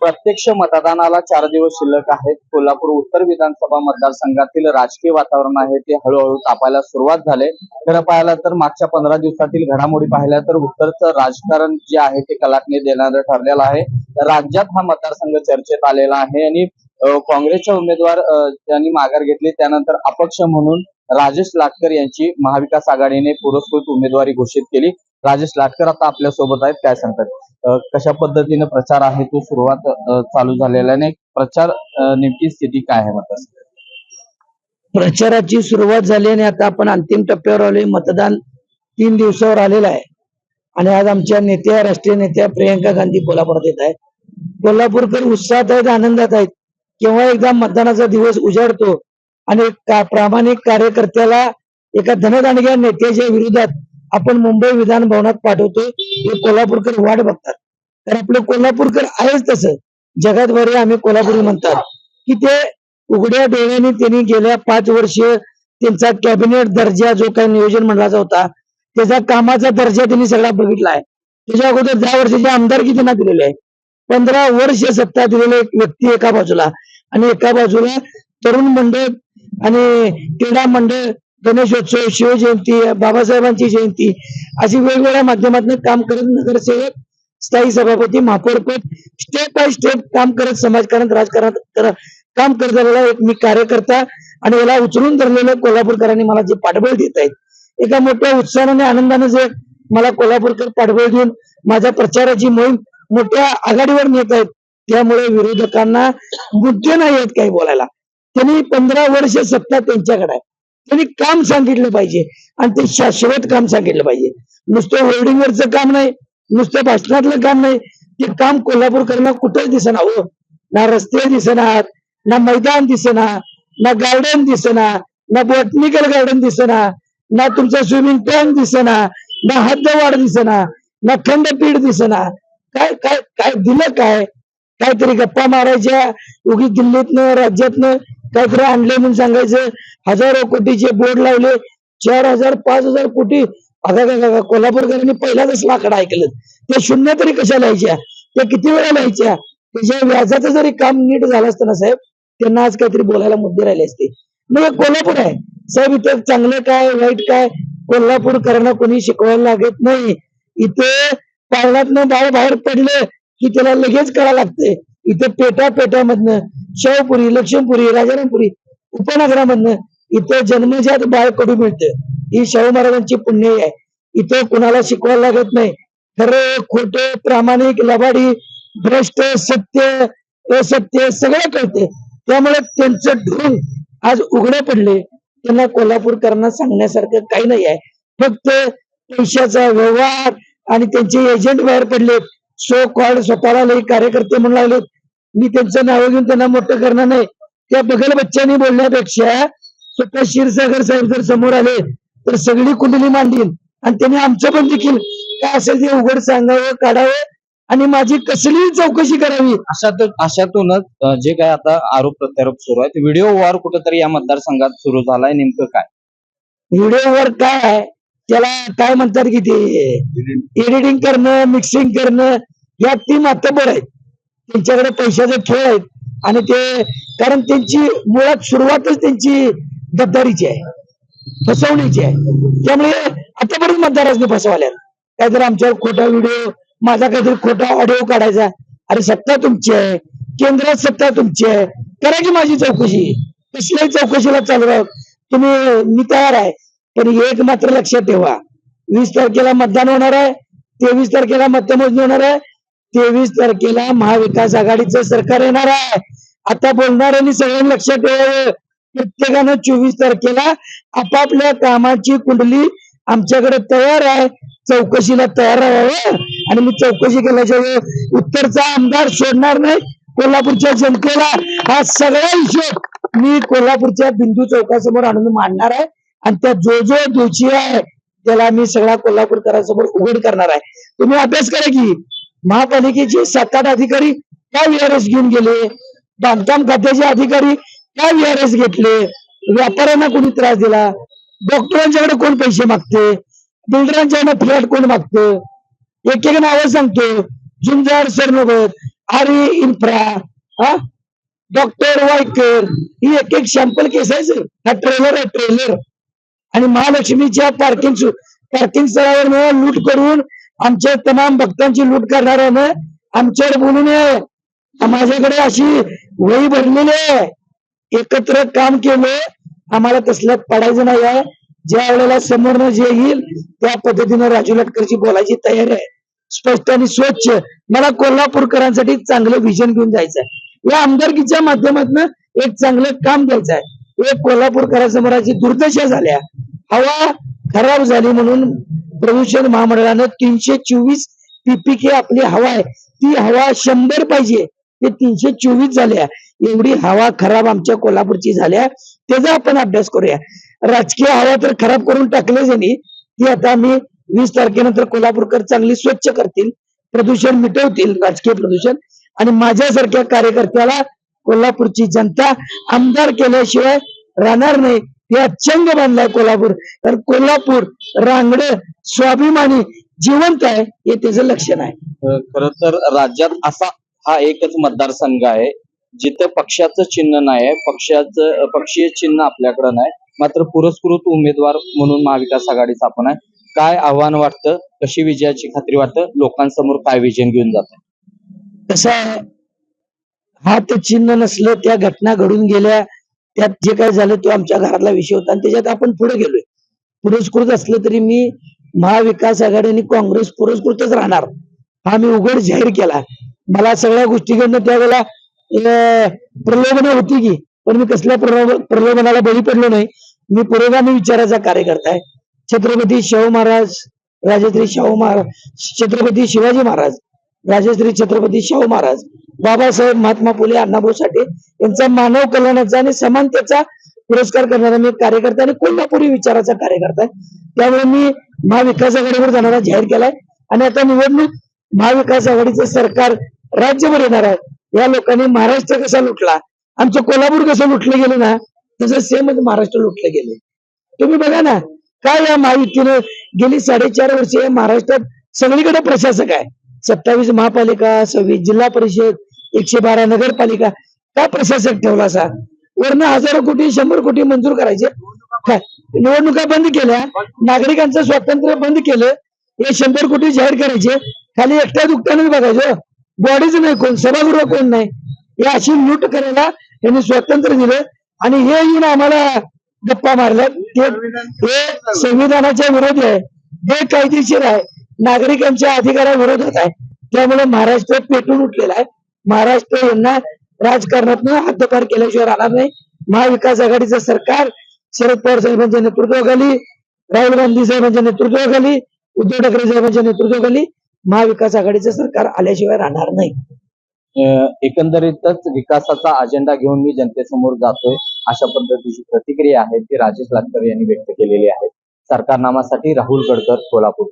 प्रत्यक्ष मतदानाला चार दिवस शिल्लक आहेत. कोल्हापूर उत्तर विधानसभा मतदारसंघातील राजकीय वातावरण आहे ते हळूहळू तापायला सुरुवात झाले. खरं पाहिलं तर मागच्या पंधरा दिवसातील घडामोडी पाहिल्या तर उत्तरचं राजकारण जे आहे ते कलाटणी देणारं ठरलेलं आहे. राज्यात हा मतदारसंघ चर्चेत आलेला आहे आणि काँग्रेसच्या काँग्रेसचे उमेदवार ज्यांनी माघार घेतली. त्यानंतर अपक्ष म्हणून राजेश लाटकर यांची महाविकास आघाडीने पुरस्कृत उमेदवारी घोषित केली. राजेश लाटकर आता आपल्यासोबत आहेत. काय सांगतात? कशा पद्धतीने प्रचार आहे तो सुरुवात चालू झालेला आहे आणि प्रचार नेमकी स्थिती काय आहे मतदार प्रचाराची सुरुवात झाली आणि आता आपण अंतिम टप्प्यावर आलोय. मतदान तीन दिवसावर आलेलं आहे. आणि आज आमच्या नेत्या राष्ट्रीय नेत्या प्रियंका गांधी कोल्हापुरात येत आहेत. कोल्हापूरकर उत्साहात आहेत आनंदात आहेत. केव्हा एकदा मतदानाचा दिवस उजाडतो आणि का प्रामाणिक कार्यकर्त्याला एका धनदांडग्या नेत्याच्या विरोधात आपण मुंबई विधान भवनात पाठवतो हे कोल्हापूरकर वाट बघतात. तर आपलं कोल्हापूरकर आहेच तसं. जगात बरे आम्ही कोल्हापुरी म्हणतात. की ते उघड्या डोळ्याने त्यांनी गेल्या पाच वर्ष त्यांचा कॅबिनेट दर्जा जो काही नियोजन मंडळाचा होता त्याचा कामाचा दर्जा त्यांनी सगळा बघितला आहे. त्याच्या अगोदर दहा वर्षाचे आमदारकी त्यांना दिलेली आहे. पंधरा वर्ष सत्ता दिलेले एक व्यक्ती एका बाजूला. आणि एका बाजूला तरुण मंडळ आणि क्रीडा मंडळ गणेशोत्सव शिवजयंती बाबासाहेबांची जयंती अशी वेगवेगळ्या माध्यमातून काम करत नगरसेवक स्थायी सभापती महापौरपद स्टेप बाय स्टेप काम करत समाजकारण राजकारणात काम करत आलेला एक मी कार्यकर्ता आणि याला उचलून धरलेलं कोल्हापूरकरांनी मला जे पाठबळ देत आहेत एका मोठ्या उत्साहाने आनंदाने जे मला कोल्हापूरकर पाठबळ देऊन माझ्या प्रचाराची मोहीम मोठ्या आघाडीवर नेत आहेत त्यामुळे विरोधकांना मुद्दे नाही आहेत काही बोलायला. त्यांनी पंधरा वर्ष सत्ता त्यांच्याकडे आहे. त्यांनी काम सांगितलं पाहिजे. आणि ते शाश्वत काम सांगितलं पाहिजे. नुसतं होर्डिंगवरचं काम नाही नुसतं भाषणातलं काम नाही. ते काम कोल्हापूरकरांना कुठंच दिसणार हो. ना रस्ते दिसणार ना मैदान दिसणार ना गार्डन दिसणार ना बॉटनिकल गार्डन दिसणार ना तुमचा स्विमिंग टँक दिसणार ना हद्दवाढ दिसणार ना खंडपीठ दिसणार काय काय काय दिलं काय? काहीतरी गप्पा मारायच्या उगी दिल्लीतनं राज्यातनं काहीतरी आणले म्हणून सांगायचं हजारो कोटीचे बोर्ड लावले चार हजार पाच हजार कोटी. अगा गा- गा- गा- कोल्हापूरकरांनी पहिल्यांदाच लाकडं ऐकलं ते शून्य तरी कशा लिहायच्या? त्या किती वेळा लिहायच्या? त्याच्या व्याजाचं जरी काम नीट झालं असतं ना साहेब त्यांना आज काहीतरी बोलायला मुद्दे राहिले असते. मग हे कोल्हापूर आहे. साहेब इथं चांगलं काय वाईट काय? कोल्हापूरकरांना कोणी शिकवायला लागत नाही. इथे पाळण्यातनं बाळ बाहेर पडलं की त्याला लगेच करावं लागतंय इथे पेटा पेटामधनं शाहपुरी लक्ष्मीपुरी राजारामपुरी उपनगरामधनं इथं जन्मजात बाळ कडू मिळतं. ही शाहू महाराजांची पुण्य आहे. इथं कुणाला शिकवायला लागत नाही. खरं खोट प्रामाणिक लबाडी भ्रष्ट सत्य असत्य सगळं कळते त्यामुळे त्यांचं ढोंग आज उघडे पडले त्यांना कोल्हापूरकरांना सांगण्यासारखं काही नाही आहे. फक्त पैशाचा व्यवहार आणि त्यांचे एजंट बाहेर पडलेत. सो कॉल स्वतःला लई कार्यकर्ते म्हणून लागलेत. मी त्यांचं नाव घेऊन त्यांना मोठं करणार नाही. त्या बगल बच्चांनी बोलण्यापेक्षा स्वतः क्षीरसागर साहेब जर समोर आले तर सगळी कुंडली मांडील आणि त्यांनी आमचं पण देखील काय असेल ते उघड सांगावं काढावं आणि माझी कसली चौकशी करावी. अशात अशातूनच जे काय आता आरोप प्रत्यारोप सुरू आहेत व्हिडिओ वॉर कुठेतरी या मतदारसंघात सुरू झालाय नेमकं काय? व्हिडिओवर काय आहे? त्याला काय म्हणतात की ते? एडिटिंग करणं मिक्सिंग करणं या ती मातबर आहेत. त्यांच्याकडे पैशाचे खेळ आहेत. आणि ते कारण त्यांची मुळात सुरुवातच त्यांची गद्दारीची आहे. फसवणीची आहे. त्यामुळे आतापर्यंत मतदारांनी फसवाल्यात काहीतरी आमच्यावर खोटा व्हिडिओ माझा काहीतरी खोटा ऑडिओ काढायचा. अरे सत्ता तुमची आहे. केंद्रात सत्ता तुमची आहे. करा की माझी चौकशी. कसल्याही चौकशीला चालू तुम्ही मी तयार आहे. पण एक मात्र लक्षात ठेवा. वीस तारखेला मतदान होणार आहे. तेवीस तारखेला मतमोजणी होणार आहे. तेवीस तारखेला महाविकास आघाडीचं सरकार येणार आहे. आता बोलणाऱ्यांनी सगळ्यांनी लक्षात ठेवावं. प्रत्येकानं चोवीस तारखेला आपापल्या कामाची कुंडली आमच्याकडे तयार आहे. चौकशीला तयार राहावं. आणि मी चौकशी केल्याच्या उत्तरचा आमदार सोडणार नाही. कोल्हापूरच्या जनतेला हा सगळा हिशोब मी कोल्हापूरच्या बिंदू चौकासमोर आणून मांडणार आहे. आणि त्या जो जो दोषी आहे त्याला मी सगळा कोल्हापूरकरांसमोर उघड करणार आहे. तुम्ही अभ्यास करा की. महापालिकेचे सात आठ अधिकारी काय व्हीआरएस घेऊन गेले? बांधकाम खात्याचे अधिकारी काय व्हीआरएस घेतले? व्यापाऱ्यांना कोणी त्रास दिला? डॉक्टरांच्याकडे कोण पैसे मागते? बिल्डरांच्याकडे फ्लॅट कोण मागतं? एक एक नावं सांगतो. झुंजार सरनोबत आरे इन्फ्रा हा? डॉक्टर वायकर ही एक एक सॅम्पल केस आहे सर. हा ट्रेलर आहे ट्रेलर आणि महालक्ष्मीच्या पार्किंग पार्किंग स्थळावर लूट करून आमच्या तमाम भक्तांची लूट करणाऱ्यानं आमच्यावर बोलू नये माझ्याकडे अशी वही भरलेली आहे. एकत्र काम केलं आम्हाला तसल्यात पडायचं नाही आहे. ज्या वेळेला समोरनं जे येईल त्या पद्धतीनं राजू लटकरची बोलायची तयारी आहे. स्पष्ट आणि स्वच्छ. मला कोल्हापूरकरांसाठी चांगलं विजन घेऊन जायचं आहे या आमदारकीच्या माध्यमातून एक चांगलं काम द्यायचं आहे एक कोल्हापूरकरांसमोराची दुर्दशा झाल्या. हवा खराब झाली म्हणून प्रदूषण महामंडळानं तीनशे चोवीस पीपीके आपली हवा आहे. ती हवा शंभर पाहिजे. ते तीनशे चोवीस झाल्या. एवढी हवा खराब आमच्या कोल्हापूरची झाल्या. त्याचा आपण अभ्यास करूया. राजकीय हवा तर खराब करून टाकले यांनी ती आता मी वीस तारखेनंतर कोल्हापूरकर चांगली स्वच्छ करतील. प्रदूषण मिटवतील राजकीय प्रदूषण. आणि माझ्यासारख्या कार्यकर्त्याला कोल्हापूरची जनता आमदार केल्याशिवाय राहणार नाही. हे चंग बांधलाय कोल्हापूर. तर कोल्हापूर रांगड स्वाभिमानी जिवंत आहे हे त्याचं लक्षण आहे. खर तर राज्यात असा हा एकच मतदारसंघ आहे जिथं पक्षाचं चिन्ह नाही आहे पक्षाचं पक्षीय चिन्ह आपल्याकडे नाही मात्र पुरस्कृत उमेदवार म्हणून महाविकास आघाडीचा आपण आहे. काय आव्हान वाटतं कशी विजयाची खात्री वाटतं लोकांसमोर काय विजन घेऊन जात? कसं आहे. हात चिन्ह नसलं त्या घटना घडून गेल्या त्यात जे काय झालं तो आमच्या घरातला विषय होता. आणि त्याच्यात आपण पुढे गेलोय. पुरस्कृत असलं तरी मी महाविकास आघाडी आणि काँग्रेस पुरस्कृतच राहणार. हा मी उघड जाहीर केला. मला सगळ्या गोष्टीकडनं त्यावेळेला प्रलोभन होती की पण मी कसल्या प्रलोभ प्रलोभनाला बळी पडलो नाही. मी पुरोगामी विचाराचा कार्यकर्ता आहे. छत्रपती शाहू महाराज राजश्री शाहू महाराज छत्रपती शिवाजी महाराज राजश्री छत्रपती शाहू महाराज बाबासाहेब महात्मा फुले अण्णाभाऊ साठे यांचा मानव कल्याणाचा आणि समानतेचा पुरस्कार करणारा मी कार्यकर्ता आणि कोल्हापुरी विचाराचा कार्यकर्ता आहे. त्यामुळे मी महाविकास आघाडीवर जाणारा जाहीर केलाय. आणि आता निवडणूक महाविकास आघाडीचं सरकार राज्यभर येणार आहे. या लोकांनी महाराष्ट्र कसा लुटला? आमचं कोल्हापूर कसं लुटलं गेलं ना? तसं सेमच म्हणजे महाराष्ट्र लुटलं गेले तुम्ही बघा ना काय या महायुतीनं गेली साडेचार वर्ष या महाराष्ट्रात सगळीकडे प्रशासक आहे. सत्तावीस महापालिका सव्वीस जिल्हा परिषद एकशे बारा नगरपालिका. काय प्रशासक ठेवला असा? वरनं हजारो कोटी शंभर कोटी मंजूर करायचे. काय? निवडणुका बंद केल्या. नागरिकांचं स्वातंत्र्य बंद केलं. हे शंभर कोटी जाहीर करायचे. खाली एकट्या दुकट्यानेच बघायचं. बॉडीच नाही कोण सभागृह कोण नाही. हे अशी लूट करायला यांनी स्वातंत्र्य दिलं. आणि हे येऊन आम्हाला गप्पा मारल्या हे संविधानाच्या विरोधी आहे. हे कायदेशीर आहे. नागरिकांच्या अधिकारा विरोधात आहे. त्यामुळे महाराष्ट्र पेटून उठलेला आहे. महाराष्ट्र यांना राजकारणातून हद्दपार केल्याशिवाय राहणार नाही. महाविकास आघाडीचं सरकार शरद पवार साहेबांच्या नेतृत्वाखाली राहुल गांधी साहेबांच्या नेतृत्वाखाली उद्धव ठाकरे साहेबांच्या नेतृत्वाखाली महाविकास आघाडीचं सरकार आल्याशिवाय राहणार नाही. एकंदरीतच विकासाचा अजेंडा घेऊन मी जनतेसमोर जातोय. अशा पद्धतीची प्रतिक्रिया आहे ती राजेश लाटकर यांनी व्यक्त केलेली आहे. सरकारनामासाठी राहुल गडकर कोल्हापूर.